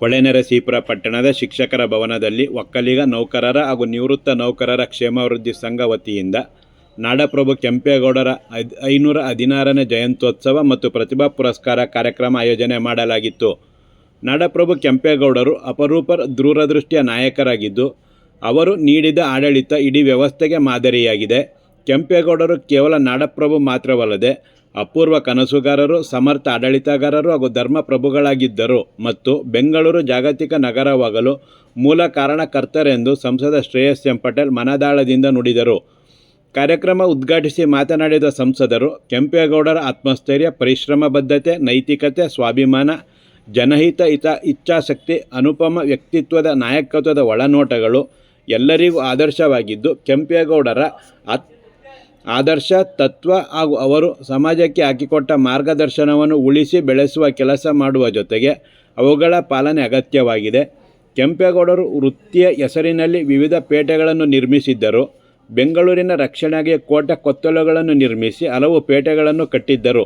ಹೊಳೆನರಸೀಪುರ ಪಟ್ಟಣದ ಶಿಕ್ಷಕರ ಭವನದಲ್ಲಿ ಒಕ್ಕಲಿಗ ನೌಕರರ ಹಾಗೂ ನಿವೃತ್ತ ನೌಕರರ ಕ್ಷೇಮಾಭಿವೃದ್ಧಿ ಸಂಘ ವತಿಯಿಂದ ನಾಡಪ್ರಭು ಕೆಂಪೇಗೌಡರ ಐನೂರ ಹದಿನಾರನೇ ಜಯಂತ್ಯೋತ್ಸವ ಮತ್ತು ಪ್ರತಿಭಾ ಪುರಸ್ಕಾರ ಕಾರ್ಯಕ್ರಮ ಆಯೋಜನೆ ಮಾಡಲಾಗಿತ್ತು. ನಾಡಪ್ರಭು ಕೆಂಪೇಗೌಡರು ಅಪರೂಪ ದೂರದೃಷ್ಟಿಯ ನಾಯಕರಾಗಿದ್ದು, ಅವರು ನೀಡಿದ ಆಡಳಿತ ಇಡೀ ವ್ಯವಸ್ಥೆಗೆ ಮಾದರಿಯಾಗಿದೆ. ಕೆಂಪೇಗೌಡರು ಕೇವಲ ನಾಡಪ್ರಭು ಮಾತ್ರವಲ್ಲದೆ ಅಪೂರ್ವ ಕನಸುಗಾರರು, ಸಮರ್ಥ ಆಡಳಿತಗಾರರು ಹಾಗೂ ಧರ್ಮ ಪ್ರಭುಗಳಾಗಿದ್ದರು ಮತ್ತು ಬೆಂಗಳೂರು ಜಾಗತಿಕ ನಗರವಾಗಲು ಮೂಲ ಕಾರಣಕರ್ತರೆಂದು ಸಂಸದ ಶ್ರೇಯಸ್ ಎಂ ಪಟೇಲ್ ಮನದಾಳದಿಂದ ನುಡಿದರು. ಕಾರ್ಯಕ್ರಮ ಉದ್ಘಾಟಿಸಿ ಮಾತನಾಡಿದ ಸಂಸದರು, ಕೆಂಪೇಗೌಡರ ಆತ್ಮಸ್ಥೈರ್ಯ, ಪರಿಶ್ರಮ ಬದ್ಧತೆ, ನೈತಿಕತೆ, ಸ್ವಾಭಿಮಾನ, ಜನಹಿತ ಹಿತ, ಇಚ್ಛಾಶಕ್ತಿ, ಅನುಪಮ ವ್ಯಕ್ತಿತ್ವದ ನಾಯಕತ್ವದ ಒಳನೋಟಗಳು ಎಲ್ಲರಿಗೂ ಆದರ್ಶವಾಗಿದ್ದು, ಕೆಂಪೇಗೌಡರ ಆತ್ ಆದರ್ಶ, ತತ್ವ ಹಾಗೂ ಅವರು ಸಮಾಜಕ್ಕೆ ಹಾಕಿಕೊಟ್ಟ ಮಾರ್ಗದರ್ಶನವನ್ನು ಉಳಿಸಿ ಬೆಳೆಸುವ ಕೆಲಸ ಮಾಡುವ ಜೊತೆಗೆ ಅವುಗಳ ಪಾಲನೆ ಅಗತ್ಯವಾಗಿದೆ. ಕೆಂಪೇಗೌಡರು ವೃತ್ತಿಯ ಹೆಸರಿನಲ್ಲಿ ವಿವಿಧ ಪೇಟೆಗಳನ್ನು ನಿರ್ಮಿಸಿದ್ದರು. ಬೆಂಗಳೂರಿನ ರಕ್ಷಣೆಗೆ ಕೋಟೆ ಕೊತ್ತಲುಗಳನ್ನು ನಿರ್ಮಿಸಿ ಹಲವು ಪೇಟೆಗಳನ್ನು ಕಟ್ಟಿದ್ದರು.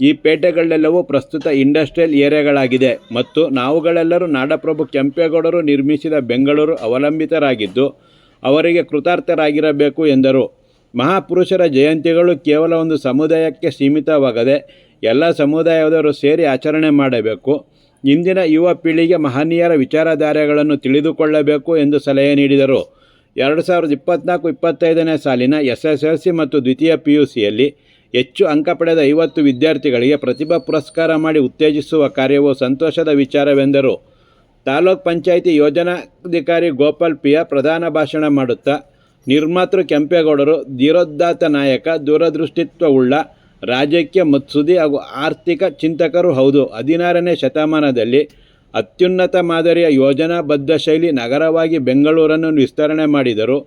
ಈ ಪೇಟೆಗಳೆಲ್ಲವೂ ಪ್ರಸ್ತುತ ಇಂಡಸ್ಟ್ರಿಯಲ್ ಏರಿಯಾಗಳಾಗಿದೆ ಮತ್ತು ನಾವುಗಳೆಲ್ಲರೂ ನಾಡಪ್ರಭು ಕೆಂಪೇಗೌಡರು ನಿರ್ಮಿಸಿದ ಬೆಂಗಳೂರು ಅವಲಂಬಿತರಾಗಿದ್ದು, ಅವರಿಗೆ ಕೃತಾರ್ಥರಾಗಿರಬೇಕು ಎಂದರು. ಮಹಾಪುರುಷರ ಜಯಂತಿಗಳು ಕೇವಲ ಒಂದು ಸಮುದಾಯಕ್ಕೆ ಸೀಮಿತವಾಗದೆ ಎಲ್ಲ ಸಮುದಾಯದವರು ಸೇರಿ ಆಚರಣೆ ಮಾಡಬೇಕು. ಇಂದಿನ ಯುವ ಪೀಳಿಗೆ ಮಹನೀಯರ ವಿಚಾರಧಾರೆಗಳನ್ನು ತಿಳಿದುಕೊಳ್ಳಬೇಕು ಎಂದು ಸಲಹೆ ನೀಡಿದರು. ಎರಡು ಸಾವಿರದ ಇಪ್ಪತ್ತ್ನಾಲ್ಕು ಇಪ್ಪತ್ತೈದನೇ ಸಾಲಿನ ಎಸ್ ಎಸ್ ಎಲ್ ಸಿ ಮತ್ತು ದ್ವಿತೀಯ ಪಿ ಯು ಸಿಯಲ್ಲಿ ಹೆಚ್ಚು ಅಂಕ ಪಡೆದ ಐವತ್ತು ವಿದ್ಯಾರ್ಥಿಗಳಿಗೆ ಪ್ರತಿಭಾ ಪುರಸ್ಕಾರ ಮಾಡಿ ಉತ್ತೇಜಿಸುವ ಕಾರ್ಯವು ಸಂತೋಷದ ವಿಚಾರವೆಂದರು. ತಾಲೂಕ್ ಪಂಚಾಯಿತಿ ಯೋಜನಾಧಿಕಾರಿ ಗೋಪಾಲ್ ಪಿಯ ಪ್ರಧಾನ ಭಾಷಣ ಮಾಡುತ್ತಾ ನಿರ್ಮಾತೃ ಕೆಂಪೇಗೌಡರು ಧೀರೋದಾತ್ತ ನಾಯಕ, ದೂರದೃಷ್ಟಿತ್ವವುಳ್ಳ ರಾಜಕೀಯ ಮತ್ಸುದಿ ಹಾಗೂ ಆರ್ಥಿಕ ಚಿಂತಕರು ಹೌದು. ಹದಿನಾರನೇ ಶತಮಾನದಲ್ಲಿ ಅತ್ಯುನ್ನತ ಮಾದರಿಯ ಯೋಜನಾಬದ್ಧ ಶೈಲಿ ನಗರವಾಗಿ ಬೆಂಗಳೂರನ್ನು ವಿಸ್ತರಣೆ ಮಾಡಿದರು.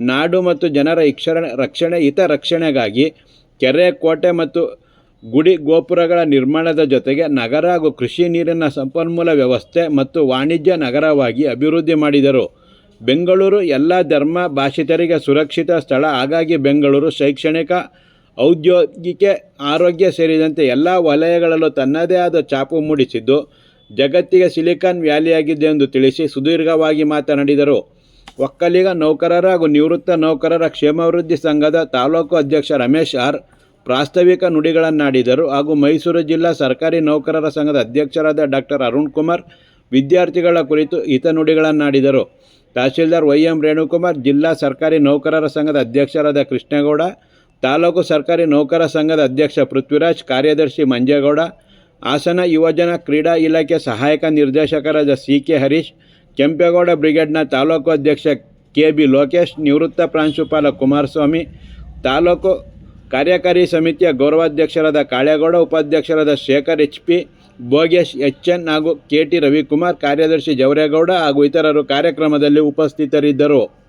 ನಾಡು ಮತ್ತು ಜನರ ಇಕ್ಷರ ರಕ್ಷಣೆ, ಹಿತ ರಕ್ಷಣೆಗಾಗಿ ಕೆರೆ, ಕೋಟೆ ಮತ್ತು ಗುಡಿ ಗೋಪುರಗಳ ನಿರ್ಮಾಣದ ಜೊತೆಗೆ ನಗರ ಹಾಗೂ ಕೃಷಿ ನೀರಿನ ಸಂಪನ್ಮೂಲ ವ್ಯವಸ್ಥೆ ಮತ್ತು ವಾಣಿಜ್ಯ ನಗರವಾಗಿ ಅಭಿವೃದ್ಧಿ ಮಾಡಿದರು. ಬೆಂಗಳೂರು ಎಲ್ಲ ಧರ್ಮ ಭಾಷಿತರಿಗೆ ಸುರಕ್ಷಿತ ಸ್ಥಳ. ಹಾಗಾಗಿ ಬೆಂಗಳೂರು ಶೈಕ್ಷಣಿಕ, ಔದ್ಯೋಗಿಕ, ಆರೋಗ್ಯ ಸೇರಿದಂತೆ ಎಲ್ಲ ವಲಯಗಳಲ್ಲೂ ತನ್ನದೇ ಆದ ಛಾಪು ಮೂಡಿಸಿದ್ದು ಜಗತ್ತಿಗೆ ಸಿಲಿಕಾನ್ ವ್ಯಾಲಿಯಾಗಿದೆ ಎಂದು ತಿಳಿಸಿ ಸುದೀರ್ಘವಾಗಿ ಮಾತನಾಡಿದರು. ಒಕ್ಕಲಿಗ ನೌಕರರ ಹಾಗೂ ನಿವೃತ್ತ ನೌಕರರ ಕ್ಷೇಮಾಭಿವೃದ್ಧಿ ಸಂಘದ ತಾಲೂಕು ಅಧ್ಯಕ್ಷ ರಮೇಶ್ ಆರ್ ಪ್ರಾಸ್ತಾವಿಕ ನುಡಿಗಳನ್ನಾಡಿದರು. ಹಾಗೂ ಮೈಸೂರು ಜಿಲ್ಲಾ ಸರ್ಕಾರಿ ನೌಕರರ ಸಂಘದ ಅಧ್ಯಕ್ಷರಾದ ಡಾಕ್ಟರ್ ಅರುಣ್ ಕುಮಾರ್ ವಿದ್ಯಾರ್ಥಿಗಳ ಕುರಿತು ಹಿತನುಡಿಗಳನ್ನಾಡಿದರು ತಹಶೀಲ್ದಾರ್ ವೈ ಎಂ ರೇಣುಕುಮಾರ್, ಜಿಲ್ಲಾ ಸರ್ಕಾರಿ ನೌಕರರ ಸಂಘದ ಅಧ್ಯಕ್ಷರಾದ ಕೃಷ್ಣೇಗೌಡ, ತಾಲೂಕು ಸರ್ಕಾರಿ ನೌಕರ ಸಂಘದ ಅಧ್ಯಕ್ಷ ಪೃಥ್ವಿರಾಜ್, ಕಾರ್ಯದರ್ಶಿ ಮಂಜೇಗೌಡ, ಹಾಸನ ಯುವಜನ ಕ್ರೀಡಾ ಇಲಾಖೆ ಸಹಾಯಕ ನಿರ್ದೇಶಕರಾದ ಸಿ ಕೆ ಹರೀಶ್, ಕೆಂಪೇಗೌಡ ಬ್ರಿಗೇಡ್ನ ತಾಲೂಕು ಅಧ್ಯಕ್ಷ ಕೆ ಬಿ ಲೋಕೇಶ್, ನಿವೃತ್ತ ಪ್ರಾಂಶುಪಾಲ ಕುಮಾರಸ್ವಾಮಿ, ತಾಲೂಕು ಕಾರ್ಯಕಾರಿ ಸಮಿತಿಯ ಗೌರವಾಧ್ಯಕ್ಷರಾದ ಕಾಳೇಗೌಡ, ಉಪಾಧ್ಯಕ್ಷರಾದ Shekhar H P Bhogesh H N ಹಾಗೂ ಕೆ ಟಿ ರವಿಕುಮಾರ್ ಕಾರ್ಯದರ್ಶಿ ಜವರೇಗೌಡ ಹಾಗೂ ಇತರರು ಕಾರ್ಯಕ್ರಮದಲ್ಲಿ ಉಪಸ್ಥಿತರಿದ್ದರು.